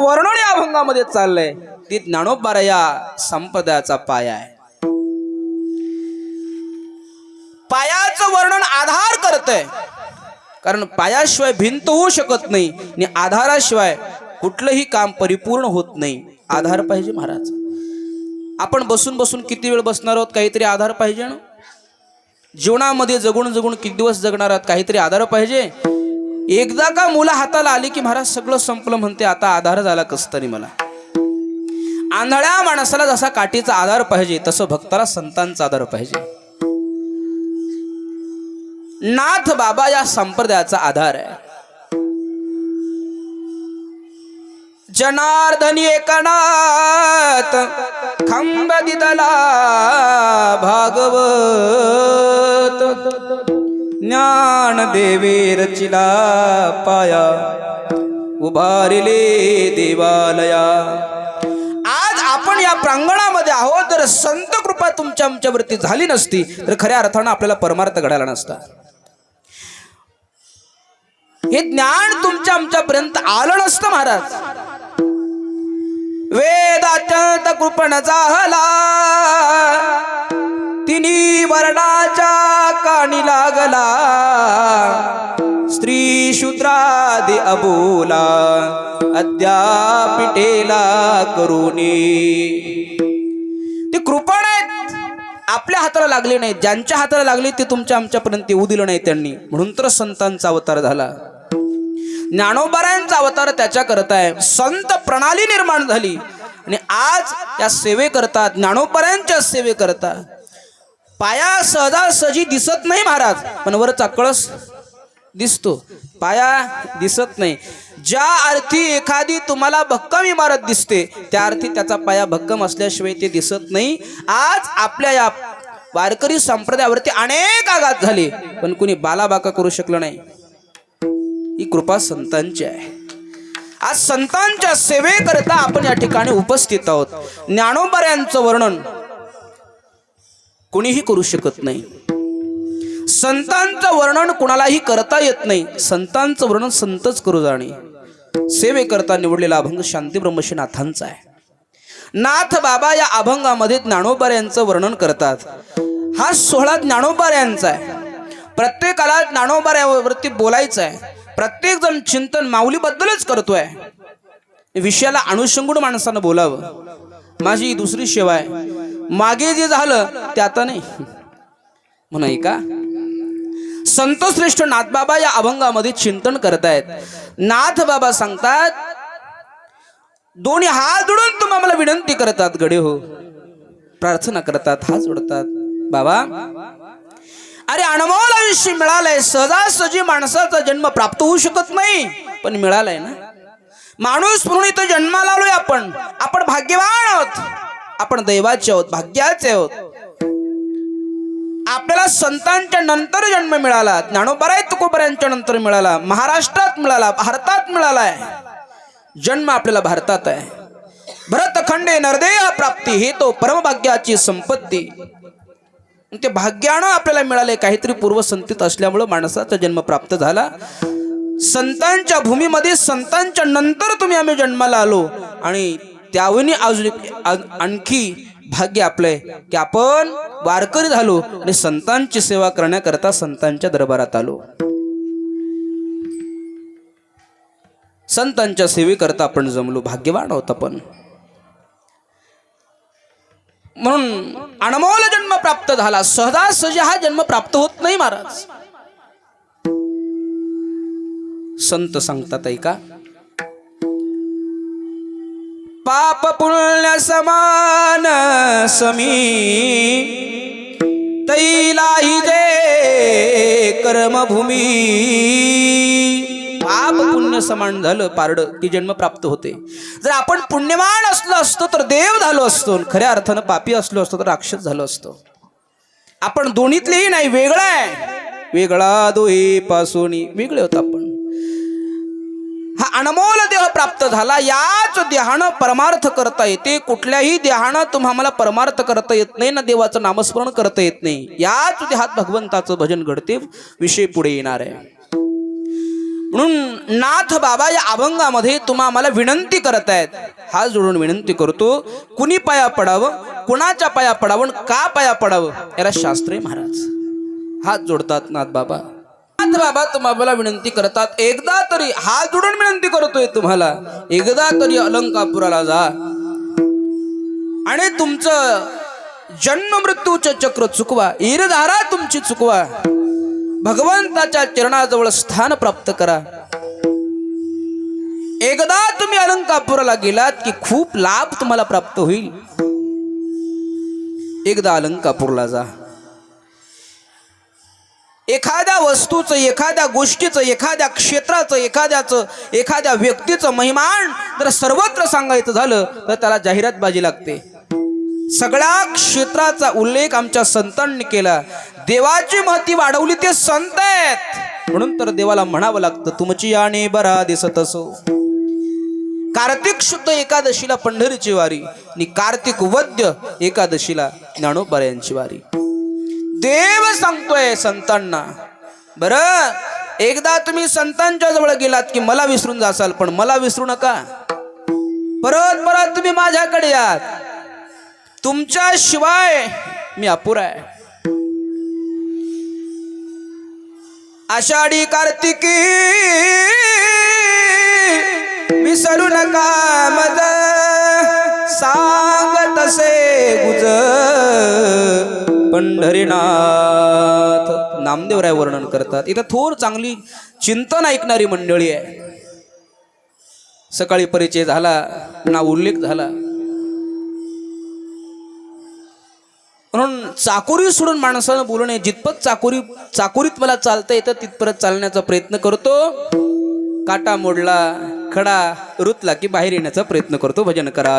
वर्णन या अभंगामध्ये चाललंय. ती ज्ञानोबारा या संपदाचा पाया आहे. पायाचं वर्णन आधार करतंय. कारण पायाशिवाय भिंत होऊ शकत नाही आणि आधाराशिवाय कुठलंही काम परिपूर्ण होत नाही. आधार पाहिजे महाराज. आपण बसून बसून किती वेळ बसणार आहोत? काहीतरी आधार पाहिजे ना? जीवनामध्ये जगून जगून किती दिवस जगणार आहात? काहीतरी आधार पाहिजे? एकदा का मुलं हाताला आली की महाराज सगळं संपलं म्हणते आता आधार झाला कस तरी मला. आंधळ्या माणसाला जसा काठीचा आधार पाहिजे तसं भक्ताला संतांचा आधार पाहिजे. नाथ बाबा या संप्रदायाचा आधार आहे. जनार्दनी एकनाथ खंब दिदला भागवत. ज्ञान देवे रचिला पाया उभारिले देवालया. आज आपण या प्रांगणामध्ये आहोत जर संत कृपा तुमच्या आमच्यावरती झाली नसती तर खऱ्या अर्थानं आपल्याला परमार्थ घडायला नसता. हे ज्ञान तुमच्या आमच्यापर्यंत आलं नसतं महाराज. वेदात्यंत कृपण झाला. शूद्रादि अबोला अद्यापिटेला करुणी. ते कृपण आहेत. आपल्या हाताला लागले नाहीत. ज्यांच्या हाताला लागले ते तुमच्या आमच्यापर्यंत येऊ दिलं नाही त्यांनी. म्हणून तर संतांचा अवतार झाला. ज्ञानोबारायांचा अवतार त्याच्या करताय संत प्रणाली निर्माण झाली. आणि आज या सेवे करतात. ज्ञानोपरायांच्या सेवे करतात. पाया सहजासहजी दिसत नाही महाराज. पण वरचा कळस दिसतो. पाया दिसत नाही. ज्या अर्थी एखादी तुम्हाला भक्कम इमारत दिसते त्या अर्थी त्याचा पाया भक्कम असल्याशिवाय ते दिसत नाही. आज आपल्या या वारकरी संप्रदायावरती अनेक आघात झाले पण कुणी बालाबाका करू शकलं नाही. ही कृपा संतांची आहे. आज संतांच्या सेवेकरिता आपण या ठिकाणी उपस्थित आहोत. ज्ञानोबऱ्यांचं वर्णन कुणीही करू शकत नाही. संतांचं वर्णन कुणालाही करता येत नाही. संतांचं वर्णन संतच करू जाणे. सेवेकरता निवडलेला अभंग शांती ब्रह्मशीनाथांचा आहे. नाथ बाबा या अभंगामध्ये ज्ञानोबार यांचं वर्णन करतात. हा सोहळा ज्ञानोबार यांचा आहे. प्रत्येकाला ज्ञानोबार यावरती बोलायचं आहे. प्रत्येक जण चिंतन माऊलीबद्दलच करतोय. विषयाला अनुषंगून माणसानं बोलावं. माझी दुसरी सेवा आहे. मागे जे झालं ते आता नाही. म्हणाय का संतश्रेष्ठ नाथबाबा या अभंगामध्ये चिंतन करतायत. नाथ बाबा सांगतात दोन्ही हात जोडून तुम्ही आम्हाला विनंती करतात गडे हो. प्रार्थना करतात हात जोडतात. बाबा अरे अनमोल आयुष्य मिळालंय सहजासहजी माणसाचा जन्म प्राप्त होऊ शकत नाही पण मिळालाय ना. माणूस म्हणून इथं जन्माला आलोय आपण. आपण भाग्यवान आहोत. आपण दैवाचे आहोत भाग्याचे आहोत. आपल्याला संतांच्या नंतर जन्म मिळाला ज्ञानोबराय तुकोबऱ्यांच्या नंतर मिळाला महाराष्ट्रात मिळाला भारतात मिळालाय जन्म आपल्याला भारतात आहे. भरतखंडे नरदेह प्राप्ती हे तो परमभाग्याची संपत्ती. ते भाग्यानं आपल्याला मिळाले काहीतरी पूर्वसंतीत असल्यामुळं माणसाचा जन्म प्राप्त झाला. संतांच्या भूमीमध्ये संतांच्या नंतर तुम्ही आम्ही जन्माला आलो. आणि त्याहूनही अजून आणखी भाग्य आपलंय की आपण वारकरी झालो आणि संतांची सेवा करण्याकरता संतांच्या दरबारात आलो. संतांच्या सेवेकरता आपण जमलो. भाग्यवान आहोत आपण. म्हणून अनमोल जन्म प्राप्त झाला. सहजासहजी हा जन्म प्राप्त होत नाही महाराज. संत सांगतात ऐका पाप पुण्य समान समी. तैलाही दे कर्मभूमी. पाप पुण्य समान झालं पारड की जन्म प्राप्त होते. जर आपण पुण्यवान असलो असतो तर देव झालो असतो. खऱ्या अर्थानं पापी असलो असतो तर राक्षस झालो असतो. आपण दोन्हीतलेही नाही वेगळा आहे. वेगळा दोही पासून वेगळे होत आपण. हा अनमोल देह प्राप्त झाला याच देहानं परमार्थ करता येते. कुठल्याही देहानं तुम्हाला परमार्थ करता येत नाही ना देवाचं नामस्मरण करता येत नाही. याच देहात भगवंताचं भजन घडते विषय पुढे येणार आहे. म्हणून नाथ बाबा या अभंगामध्ये तुम्हा आम्हाला विनंती करत आहेत हात जोडून विनंती करतो कुणी पाया पडावं कुणाच्या पाया पडावं आणि का पाया पडावं याला शास्त्री महाराज. हात जोडतात नाथ बाबा. नाथ बाबा तुम्हाला विनंती करतात. एकदा तरी हात जोडून विनंती करतोय तुम्हाला. एकदा तरी अलंकापुराला जा. आणि तुमचं जन्म मृत्यूचं चक्र चुकवा. इरधारा तुमची चुकवा. भगवंताच्या चरणाजवळ स्थान प्राप्त करा. एकदा तुम्ही अलंकापुराला गेलात की खूप लाभ तुम्हाला प्राप्त होईल. एकदा अलंकापूरला जा. एखाद्या वस्तूचं एखाद्या गोष्टीचं एखाद्या क्षेत्राचं एखाद्याचं एखाद्या व्यक्तीचं महिमान जर सर्वत्र सांगायचं झालं तर त्याला जाहिरातबाजी लागते. सगळ्या क्षेत्राचा उल्लेख आमच्या संतांनी केला. देवाची महती वाढवली ते संत आहेत. म्हणून तर देवाला म्हणावं लागतं तुमची याने बरा दिसत असो. कार्तिक शुद्ध एकादशीला पंढरीची वारी आणि कार्तिक वद्य एकादशीला ज्ञानोबऱ्यांची वारी. देव सांगतोय संतांना. बर एकदा तुम्ही संतांच्या जवळ गेलात की मला विसरून जासाल पण मला विसरू नका. परत परत तुम्ही माझ्याकडे यात. तुमच्या शिवाय मी अपुरा आहे. आषाढी कार्तिकी पंढरीनाथ नामदेवराय वर्णन करतात. इथं थोर चांगली चिंतन ऐकणारी मंडळी आहे. सकाळी परिचय झाला ना उल्लेख झाला. म्हणून चाकोरी सोडून माणसानं बोलू नये. जितपत चाकोरी चाकोरीत मला चालता येतं तिथपर्यंत चालण्याचा प्रयत्न करतो. काटा मोडला खडा रुतला की बाहेर येण्याचा प्रयत्न करतो. भजन करा